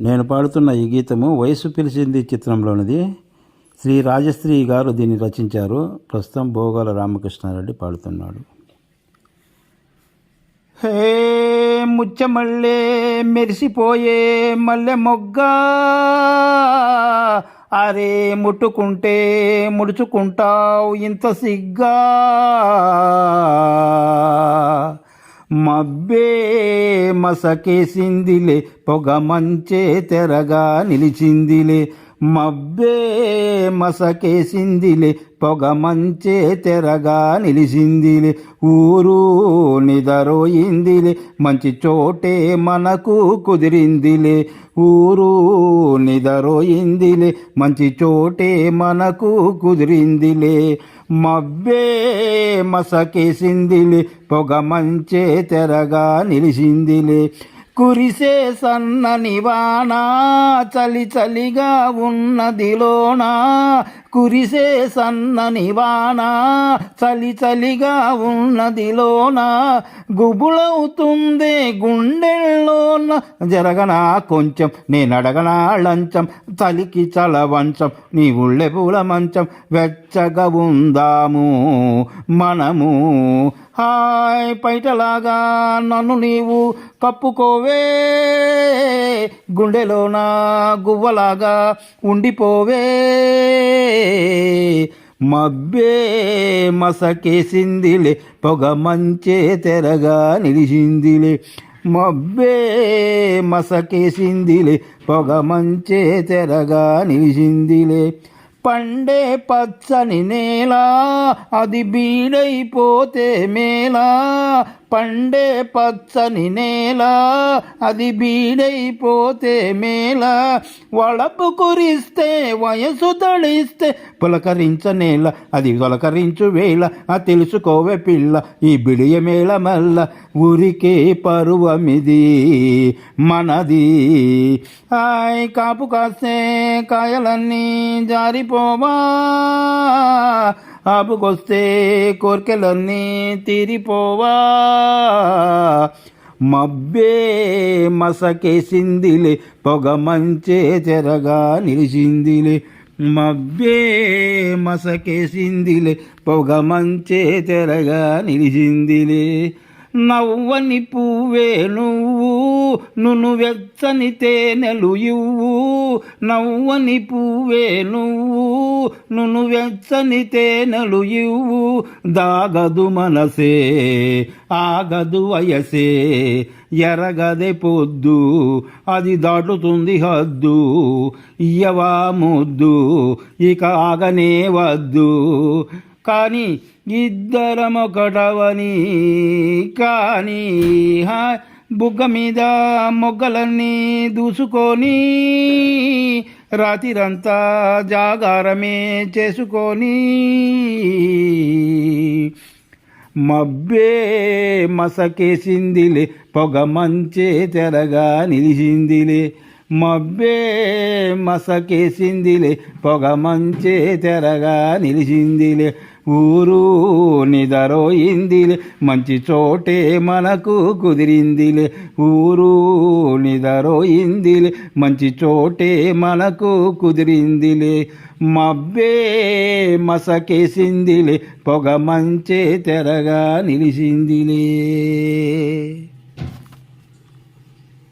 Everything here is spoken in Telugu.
నేను పాడుతున్న ఈ గీతము వయసు పిలిచింది చిత్రంలోనిది. శ్రీ రాజశ్రీ గారు దీన్ని రచించారు. ప్రస్తుతం భోగాల రామకృష్ణారెడ్డి పాడుతున్నాడు. హే ముచ్చమల్లే మెరిసిపోయే మల్లె మొగ్గ. అరే ముట్టుకుంటే ముడుచుకుంటావు ఇంత సిగ్గా. మబ్బే మసకేసిందిలే పొగ మంచే తెరగా నిలిచిందిలే. మబ్బే మసకేసిందిలే పొగ మంచే తెరగా నిలిచిందిలే. ఊరు నిదరోయిందిలే మంచి చోటే మనకు కుదిరిందిలే. ఊరు నిదరోయిందిలే మంచి చోటే మనకు కుదిరిందిలే. మబ్బే మసకేసిందిలే పొగ మంచే తెరగా నిలిచిందిలే కురిసే సన్నని వాన చలి చలిగా ఉన్నదిలోనా. కురిసే సన్నని వాన చలి చలిగా ఉన్నదిలోన. గుబులవుతుందే గుండెల్లోన. జరగనా కొంచెం నేనడగనా లంచం. చలికి చలవంచం నీ ఉళ్ళె పూల మంచం వెచ్చగా ఉందాము మనము. హాయ్ పైటలాగా నన్ను నీవు కప్పుకోవే. గుండెలోన గువ్వలాగా ఉండిపోవే. మబ్బే మసకేసిందిలే పొగ మంచే తెరగా నిలిచిందిలే. మబ్బే మసకేసిందిలే పొగ మంచే తెరగా నిలిచిందిలే. పండే పచ్చని నేల అది బీడైపోతే మేలా. పండే పచ్చని నేల అది బీడైపోతే మేల. వడపు కురిస్తే వయసు తడిస్తే పులకరించ నేల అది తొలకరించు వేళ ఆ తెలుసుకోవే పిల్ల ఈ బిడియ మేళ మల్ల. ఊరికే పరువమిది మనది. ఆయ్ కాపు కాస్తే కాయలన్నీ జారిపోవా. ఆపుకొస్తే కోర్కెలన్నీ తీరిపోవా. మబ్బే మసకేసిందిలే పొగ మంచే తెరగా నిలిచిందిలే. మబ్బే మసకేసిందిలే పొగ మంచే తెరగా నిలిచిందిలే. నవ్వని పువ్వే నువ్వు నును వెచ్చని తేనెలు ఇవ్వు. నవ్వని పువ్వే నువ్వు నును వెచ్చని తేనెలు ఇవ్వు. దాగదు మనసే ఆగదు వయసే ఎరగదే పొద్దు అది దాటుతుంది హద్దు. ఇయ్యవా ముద్దు ఇక ఆగనే వద్దు. కానీ ఇద్దరమొకటవని కానీ బుగ్గ మీద మొగ్గలన్నీ దూసుకొని రాతిరంతా జాగారమే చేసుకొని మబ్బే మసకేసిందిలే పొగ మంచే తెరగా నిలిచిందిలే మబ్బే మసకేసిందిలే పొగ మంచే తెరగా నిలిచిందిలే ఊరు నిదరోయిందిలే మంచి చోటే మనకు కుదిరిందిలే. ఊరు నిదరోయిందిలే మంచి చోటే మనకు కుదిరిందిలే. మబ్బే మసకేసిందిలే పొగ మంచే తెరగా నిలిచిందిలే